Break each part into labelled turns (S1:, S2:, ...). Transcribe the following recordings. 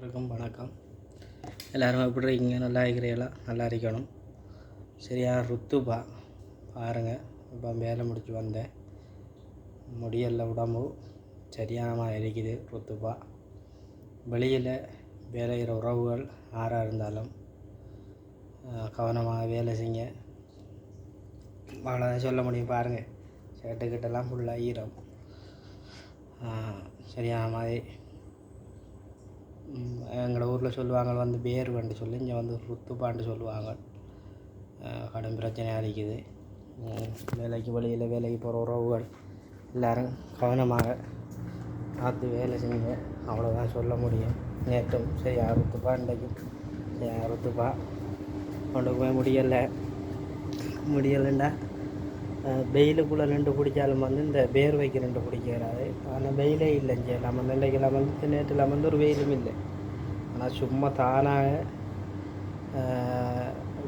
S1: வணக்கம் வணக்கம். எல்லோரும் எப்படி இருக்கீங்க? நல்லா இருக்கிறீங்களா நல்லா இருக்கணும். சரியா ருத்துப்பா. பாருங்கள் இப்போ வேலை முடிச்சு வந்தேன். முடியல உடம்பு. சரியானமாக இருக்குது ருத்துப்பா. வெளியில் வேலை உறவுகள் யாராக இருந்தாலும் கவனமாக வேலை செய்யுங்க. அவ்வளோதான் சொல்ல முடியும். பாருங்கள் ஷர்ட்டுக்கிட்டலாம் ஃபுல்லாக ஈரம் சரியான மாதிரி எங்களோட ஊரில் சொல்லுவாங்க வந்து வேர்வண்டு சொல்லி இங்கே வந்து ருத்துப்பாண்டு சொல்லுவாங்க. கடும் பிரச்சனையாக இருக்குது. வேலைக்கு வெளியில் வேலைக்கு போகிற உறவுகள் எல்லோரும் கவனமாக பார்த்து வேலை செய்யுங்க. அவ்வளோதான் சொல்ல முடியும். நேற்றும் சரி அறுத்துப்பா இன்றைக்கும் சரி அறுத்துப்பா கொண்டு போய் முடியலை. முடியலைண்டா. வெயிலுக்குள்ளே ரெண்டு பிடிச்சாலும் வந்து இந்த வேர்வைக்கு ரெண்டு பிடிக்கிறாரு ஆனால் வெயிலே இல்லை இங்கே. நம்ம நிலைக்கெல்லாம் வந்து நேற்றுல வந்து ஒரு வெயிலும் இல்லை. ஆனால் சும்மா தானாக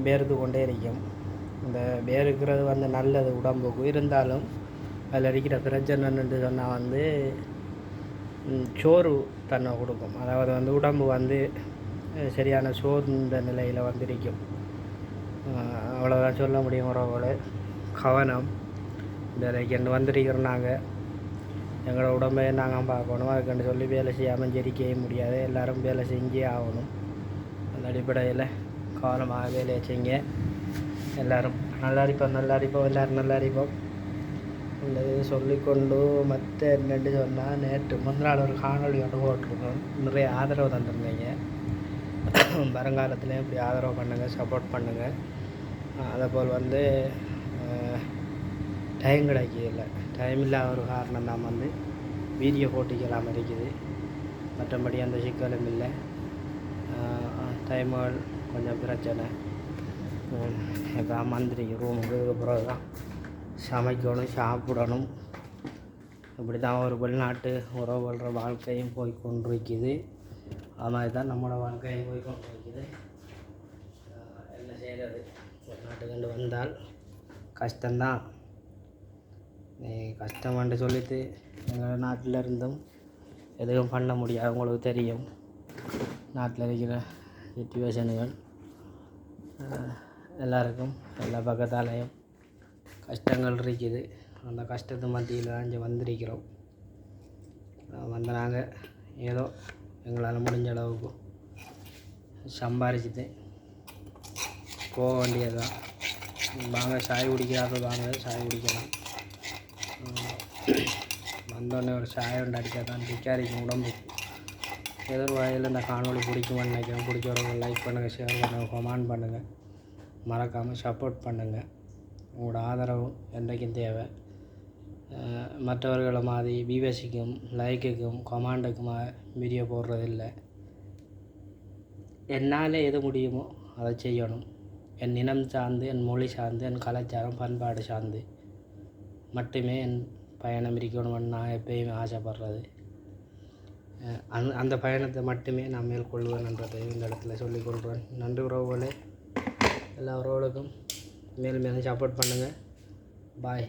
S1: வேர்த்து கொண்டே இருக்கும். இந்த வேர்க்கிறது வந்து நல்லது உடம்புக்கு. இருந்தாலும் அதில் இருக்கிற பிரச்சனைன்னு சொன்னால் வந்து சோறு தன்னை கொடுக்கும். அதாவது வந்து உடம்பு வந்து சரியான சோர்ந்த நிலையில் வந்திருக்கும். அவ்வளோதான் சொல்ல முடியும் உறவுகளை. கவனம். இந்த ரெண்டு வந்திருக்கிறோம் நாங்கள் எங்களோட உடம்பை நாங்கள் பார்க்கணும். அதுக்குன்னு சொல்லி வேலை செய்யாமல் ஜெரிக்கவே முடியாது. எல்லோரும் வேலை செஞ்சே ஆகணும். அந்த அடிப்படையில் கவனமாக வேலையை செய்ங்க எல்லோரும் நல்லா இருப்போம் நல்லா இருப்போம் எல்லோரும் நல்லா இருப்போம். இந்த இது சொல்லிக்கொண்டு மற்ற என்னென்னு சொன்னால் நேற்று முந்தின நாள் ஒரு காணொலி ஒன்று போட்டிருக்கோம் நிறைய ஆதரவு தந்திருந்தீங்க. வருங்காலத்துலேயும் இப்படி ஆதரவு பண்ணுங்கள் சப்போர்ட் பண்ணுங்கள் அதே போல் வந்து டைம் கிடைக்கல டைம் இல்லாத ஒரு காரணம் தான் வந்து வீடியோ போட்டிக்கலாம் இருக்குது. மற்றபடி அந்த சிக்கலும் இல்லை. டைமுகள் கொஞ்சம் பிரச்சனை. இப்போ மந்திரிக்கு ரூமுக்கு பிறகு தான் சமைக்கணும் சாப்பிடணும். இப்படி தான் ஒரு வெளிநாட்டு உறவுகள்ற வாழ்க்கையும் போய் கொண்டிருக்குது. அது மாதிரி தான் நம்மளோட வாழ்க்கையும் போய் கொண்டிருக்குது. என்ன செய்கிறது வெளிநாட்டுக்கு வந்தால் கஷ்டம்தான். கஷ்டமாண்டு சொல்லிட்டு எங்கள் நாட்டில் இருந்தும் எதுவும் பண்ண முடியாது. உங்களுக்கு தெரியும். நாட்டில் இருக்கிற சுச்சுவேஷனுகள் எல்லாருக்கும் எல்லா பக்கத்தாலேயும் கஷ்டங்கள் இருக்குது. அந்த கஷ்டத்து மத்தியில் தான் இங்கே வந்திருக்கிறோம். வந்த நாங்கள் ஏதோ எங்களால் முடிஞ்ச அளவுக்கு சம்பாரிச்சுட்டு போக வேண்டியது தான் வாங்க சாய் குடிக்கிறாங்க வாங்க சாய் குடிக்கலாம். வந்தோடனே ஒரு சாய் ஒன்று அடித்தா தான் திக்காரிக்கும் உடம்பு. ஏதோ ஒரு வகையில் இந்த காணொலி பிடிக்குமான்னு நினைக்கிறேன். பிடிச்சவங்க லைக் பண்ணுங்கள் ஷேர் பண்ணுங்கள் கமெண்ட் பண்ணுங்கள் மறக்காமல் சப்போர்ட் பண்ணுங்கள் உங்களோட ஆதரவும் என்றைக்கும் தேவை. மற்றவர்களை மாதிரி விவசிக்கும் லைக்குக்கும் கமாண்டுக்குமா வீடியோ போடுறதில்லை. என்னால் எது முடியுமோ அதை செய்யணும். என் இனம் சார்ந்து என் மொழி சார்ந்து என் கலாச்சாரம் பண்பாடு சார்ந்து. மட்டுமே என் பயணம் இருக்கணும்னு நான் எப்பயுமே ஆசைப்படுறது. அந் அந்த பயணத்தை மட்டுமே நான் மேற்கொள்வேன்ன்றதை இந்த இடத்துல சொல்லிக்கொள்கிறேன் நன்றி உறவுகளே. எல்லா உறவுகளுக்கும் மேலும் மேலும் சப்போர்ட் பண்ணுங்கள் பாய்